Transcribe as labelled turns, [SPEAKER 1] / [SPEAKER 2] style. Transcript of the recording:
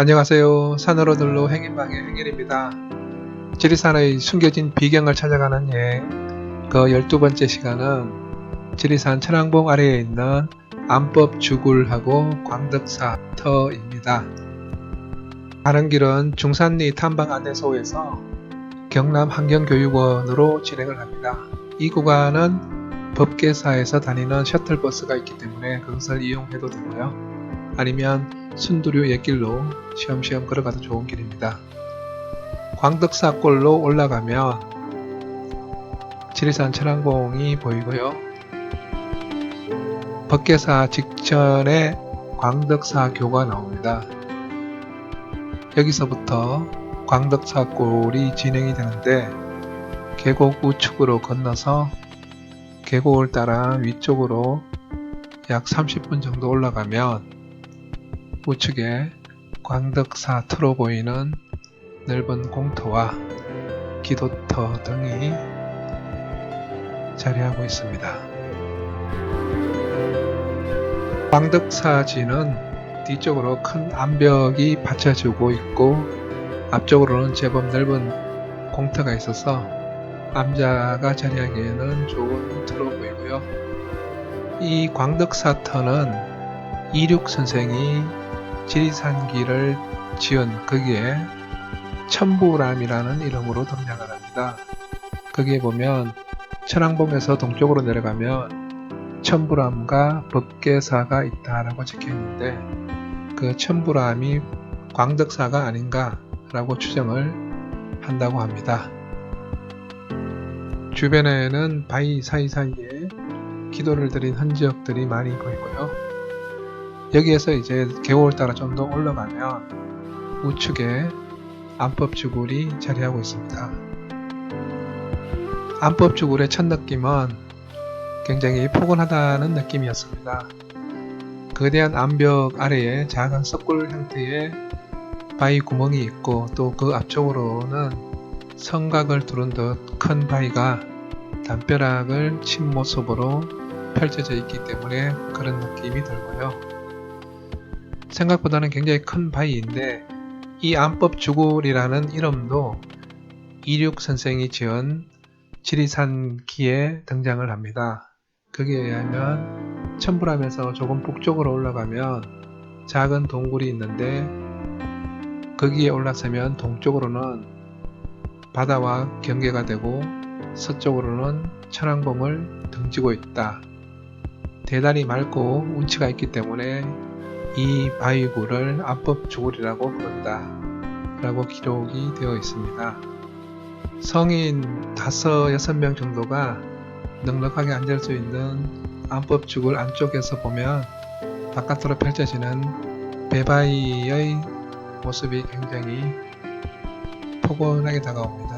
[SPEAKER 1] 안녕하세요. 산으로 들로 행인방의 행일입니다. 지리산의 숨겨진 비경을 찾아가는 여행 그 12번째 시간은 지리산 천왕봉 아래에 있는 안법 주굴하고 광덕사 터입니다. 가는 길은 중산리 탐방 안내소에서 경남 환경교육원으로 진행을 합니다. 이 구간은 법계사에서 다니는 셔틀버스가 있기 때문에 그것을 이용해도 되고요. 아니면 순두류 옛길로 시험시험 걸어가도 좋은 길입니다. 광덕사골로 올라가면 지리산 천왕봉이 보이고요. 법계사 직전에 광덕사 교가 나옵니다. 여기서부터 광덕사골이 진행이 되는데 계곡 우측으로 건너서 계곡을 따라 위쪽으로 약 30분 정도 올라가면 우측에 광덕사 터로 보이는 넓은 공터와 기도터 등이 자리하고 있습니다. 광덕사지는 뒤쪽으로 큰 암벽이 받쳐주고 있고 앞쪽으로는 제법 넓은 공터가 있어서 암자가 자리하기에는 좋은 터로 보이고요. 이 광덕사터는 이륙 선생이 지리산길을 지은 거기에 천부람이라는 이름으로 등장을 합니다. 거기에 보면 천왕봉에서 동쪽으로 내려가면 천부람과 법계사가 있다라고 적혀 있는데 그 천부람이 광덕사가 아닌가라고 추정을 한다고 합니다. 주변에는 바위 사이사이에 기도를 드린 흔적들이 많이 보이고요. 여기에서 이제 계곡을 따라 좀 더 올라가면 우측에 안법주굴이 자리하고 있습니다. 안법주굴의 첫 느낌은 굉장히 포근하다는 느낌이었습니다. 거대한 암벽 아래에 작은 석굴 형태의 바위 구멍이 있고 또 그 앞쪽으로는 성곽을 두른 듯 큰 바위가 담벼락을 친 모습으로 펼쳐져 있기 때문에 그런 느낌이 들고요. 생각보다는 굉장히 큰 바위인데 이 안법 주굴이라는 이름도 이륙 선생이 지은 지리산 기에 등장을 합니다. 거기에 의하면 천불암에서 조금 북쪽으로 올라가면 작은 동굴이 있는데 거기에 올라서면 동쪽으로는 바다와 경계가 되고 서쪽으로는 천왕봉을 등지고 있다. 대단히 맑고 운치가 있기 때문에 이 바위굴을 안법주굴이라고 부른다. 라고 기록이 되어 있습니다. 성인 다섯 여섯 명 정도가 넉넉하게 앉을 수 있는 안법주굴 안쪽에서 보면 바깥으로 펼쳐지는 배바위의 모습이 굉장히 포근하게 다가옵니다.